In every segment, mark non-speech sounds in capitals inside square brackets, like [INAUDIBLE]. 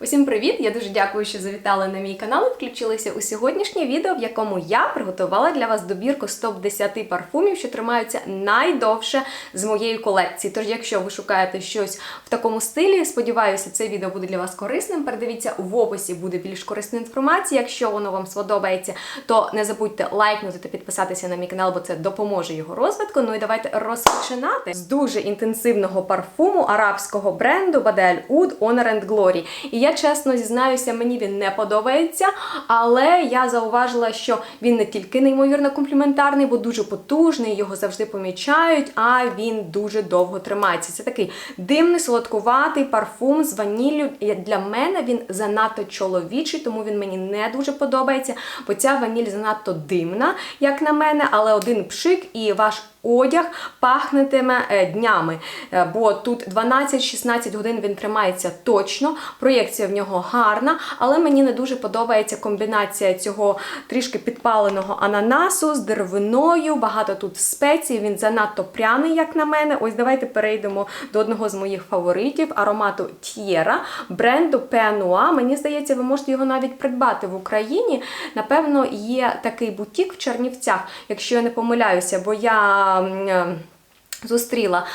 Усім привіт! Я дуже дякую, що завітали на мій канал і включилися у сьогоднішнє відео, в якому я приготувала для вас добірку з топ-10 парфумів, що тримаються найдовше з моєї колекції. Тож, якщо ви шукаєте щось в такому стилі, сподіваюся, це відео буде для вас корисним. Передивіться в описі буде більш корисна інформація. Якщо воно вам сподобається, то не забудьте лайкнути та підписатися на мій канал, бо це допоможе його розвитку. Ну і давайте розпочинати з дуже інтенсивного парфуму арабського бренду Badeal Oud Honor and Glory. І я чесно зізнаюся, мені він не подобається, але я зауважила, що він не тільки неймовірно компліментарний, бо дуже потужний, його завжди помічають, а він дуже довго тримається. Це такий димний, солодкуватий парфум з ваніллю. Для мене він занадто чоловічий, тому він мені не дуже подобається, бо ця ваніль занадто димна, як на мене, але один пшик і ваш одяг пахнетиме е, днями. Е, Бо тут 12-16 годин він тримається точно. Проєкція в нього гарна, але мені не дуже подобається комбінація цього трішки підпаленого ананасу з деревиною. Багато тут спецій. Він занадто пряний, як на мене. Ось давайте перейдемо до одного з моїх фаворитів аромату Т'єра бренду Пеануа. Мені здається, ви можете його навіть придбати в Україні. Напевно, є такий бутік в Чернівцях, якщо я не помиляюся, бо я. um, um Зустріла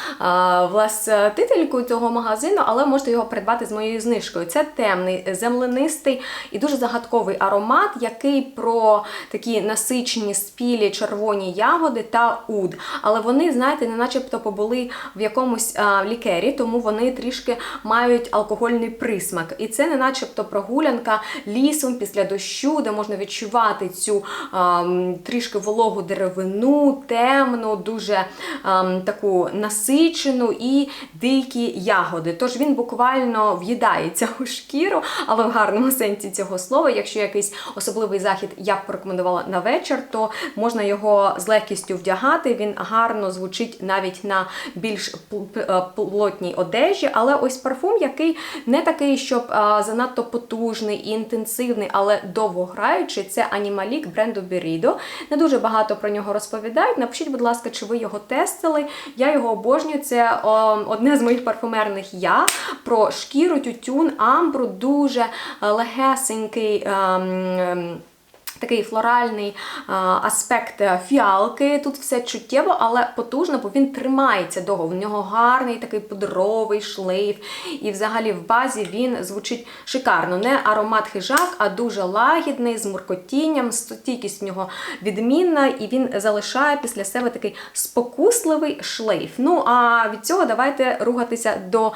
властительку цього магазину, але можете його придбати з моєю знижкою. Це темний, земленистий і дуже загадковий аромат, який про такі насичені спілі червоні ягоди та уд. Але вони, знаєте, не начебто побули в якомусь лікері, тому вони трішки мають алкогольний присмак. І це не начебто прогулянка лісом після дощу, де можна відчувати цю а, трішки вологу деревину, темну, дуже м, таку насичену і дикі ягоди. Тож він буквально в'їдається у шкіру, але в гарному сенсі цього слова. Якщо якийсь особливий захід я б порекомендувала на вечір, то можна його з легкістю вдягати. Він гарно звучить навіть на більш е, плотній одежі. Але ось парфум, який не такий, щоб занадто потужний і інтенсивний, але довгограючий, це Анімалік бренду Берідо. Не дуже багато про нього розповідають. Напишіть, будь ласка, чи ви його тестили. Я його обожнюю. Це о, одне з моїх парфумерних я про шкіру, тютюн, амбру, дуже е, легесенький. ем, ем, Такий флоральний а, аспект е, фіалки. Тут все чуттєво, але потужно, бо він тримається довго. В нього гарний такий пудровий шлейф. І взагалі в базі він звучить шикарно. Не аромат хижак, а дуже лагідний, з муркотінням, стійкість в нього відмінна, і він залишає після себе такий спокусливий шлейф. Ну а від цього давайте рухатися до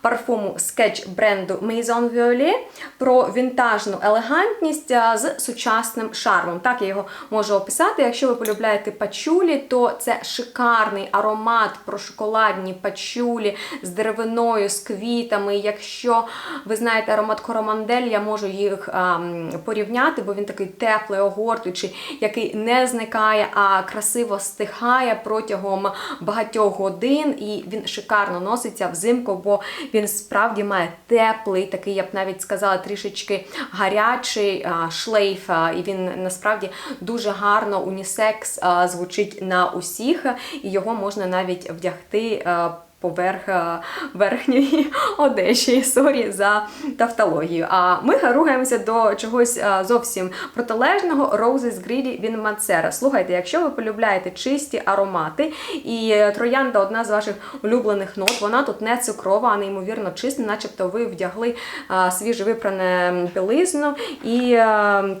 парфуму скетч бренду Maison Violet про вінтажну елегантність з сучасним шармом. Так я його можу описати. Якщо ви полюбляєте пачулі, то це шикарний аромат про шоколадні пачулі з деревиною, з квітами. Якщо ви знаєте аромат коромандель, я можу їх а, порівняти, бо він такий теплий, огортуючий, який не зникає, а красиво стихає протягом багатьох годин, і він шикарно носиться взимку, бо він справді має теплий, такий, я б навіть сказала, трішечки гарячий а, шлейф. а, І він насправді дуже гарно унісекс звучить на усіх, і його можна навіть вдягти. Поверх е, верхньої [LAUGHS] одежі, сорі за тавтологію. А ми рухаємося до чогось е, зовсім протилежного. Roses Greedy від Мацера. Слухайте, якщо ви полюбляєте чисті аромати, і е, троянда одна з ваших улюблених нот, вона тут не цукрова, а неймовірно чиста, начебто ви вдягли свіже випране білизну, і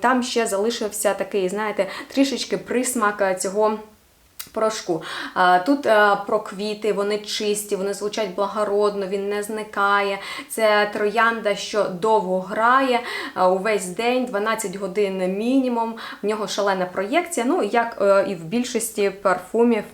там ще залишився такий, знаєте, трішечки присмак цього. Порошку. Тут про квіти, вони чисті, вони звучать благородно, він не зникає. Це троянда, що довго грає увесь день, 12 годин мінімум. В нього шалена проєкція, ну як е, і в більшості парфумів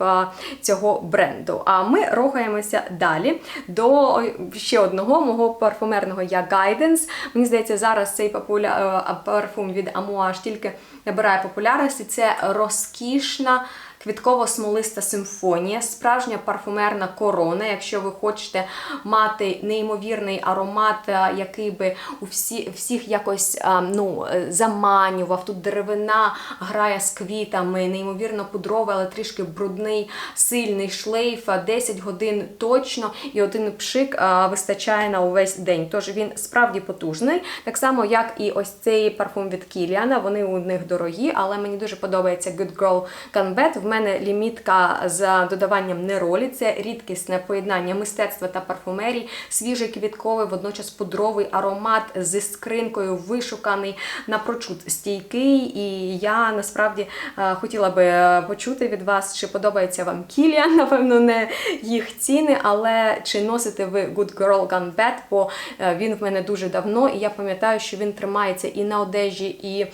цього бренду. А ми рухаємося далі до ще одного мого парфумерного я Guidance. Мені здається, зараз цей е, парфум від Amouage тільки набирає популярності. Це розкішна квітково-смолиста симфонія, справжня парфумерна корона. Якщо ви хочете мати неймовірний аромат, е, який би у всі, всіх якось е, ну, е, заманював. Тут деревина грає з квітами, неймовірно пудровий, але трішки брудний, сильний шлейф, е, 10 годин точно, і один пшик вистачає на увесь день. Тож він справді потужний. Так само, як і ось цей парфум від Кіліана. Вони у них дорогі, але мені дуже подобається Good Girl Canvet. Мене лімітка з додаванням неролі. Це рідкісне поєднання мистецтва та парфумерії, свіжий квітковий, водночас пудровий аромат зі скринкою, вишуканий, напрочуд стійкий. І я насправді е, хотіла би е, почути від вас, чи подобається вам Кіліан, [LAUGHS] напевно, не їх ціни, але чи носите ви Good Girl Gone Bad, бо е, він в мене дуже давно, і я пам'ятаю, що він тримається і на одежі, і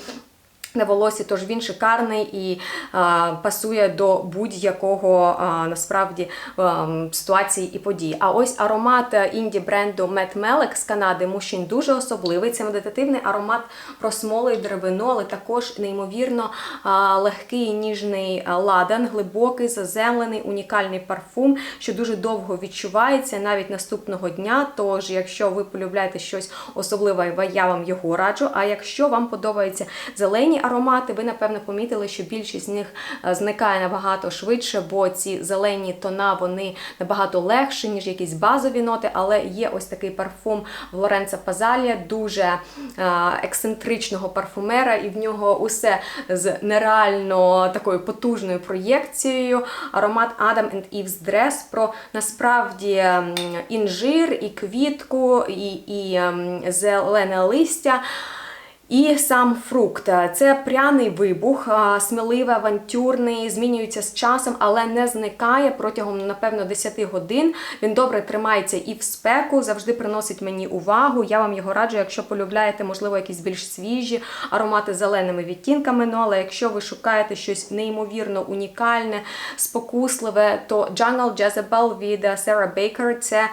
на волосі, тож він шикарний і а, пасує до будь-якого насправді а, ситуації і подій. А ось аромат е, інді бренду Matt Melek з Канади мужчин дуже особливий. Це медитативний аромат про смолу і деревину, але також неймовірно а, легкий ніжний а, ладан, глибокий, заземлений, унікальний парфум, що дуже довго відчувається навіть наступного дня. Тож, якщо ви полюбляєте щось особливе, я вам його раджу. А якщо вам подобаються зелені аромати, ви напевно помітили, що більшість з них е, зникає набагато швидше, бо ці зелені тона вони набагато легші, ніж якісь базові ноти. Але є ось такий парфум в Лоренца Пазалія, дуже е, ексцентричного парфумера, і в нього усе з нереально такою потужною проєкцією. Аромат Adam and Eve's Dress про насправді інжир і квітку, і, і зелене листя. І сам фрукт це пряний вибух, сміливий, авантюрний, змінюється з часом, але не зникає протягом, напевно, 10 годин. Він добре тримається і в спеку, завжди приносить мені увагу. Я вам його раджу, якщо полюбляєте, можливо, якісь більш свіжі аромати з зеленими відтінками. Ну але якщо ви шукаєте щось неймовірно унікальне, спокусливе, то Jungle Jezebel від Sarah Baker це,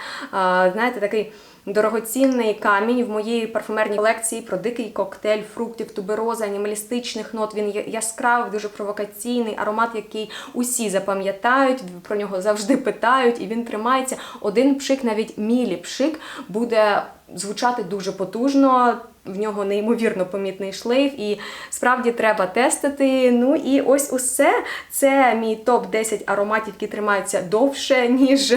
знаєте, такий. Дорогоцінний камінь в моїй парфумерній колекції про дикий коктейль фруктів, тубероза, анімалістичних нот. Він яскравий, дуже провокаційний аромат, який усі запам'ятають, про нього завжди питають, і він тримається. Один пшик, навіть мілі пшик, буде звучати дуже потужно. В нього неймовірно помітний шлейф, і справді треба тестити. Ну і ось усе. Це мій топ 10 ароматів, які тримаються довше, ніж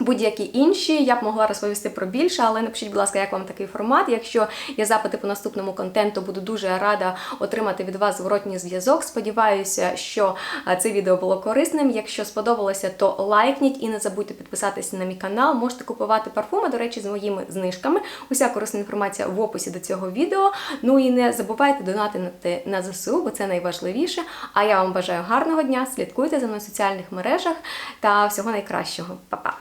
Будь-які інші, я б могла розповісти про більше, але напишіть, будь ласка, як вам такий формат. Якщо є запити по наступному контенту, буду дуже рада отримати від вас зворотній зв'язок. Сподіваюся, що е, це відео було корисним. Якщо сподобалося, то лайкніть і не забудьте підписатися на мій канал. Можете купувати парфуми, до речі, з моїми знижками. Уся корисна інформація в описі до цього відео. Ну і не забувайте донатити на ЗСУ, бо це найважливіше. А я вам бажаю гарного дня. Слідкуйте за мною в соціальних мережах та всього найкращого. Па-па!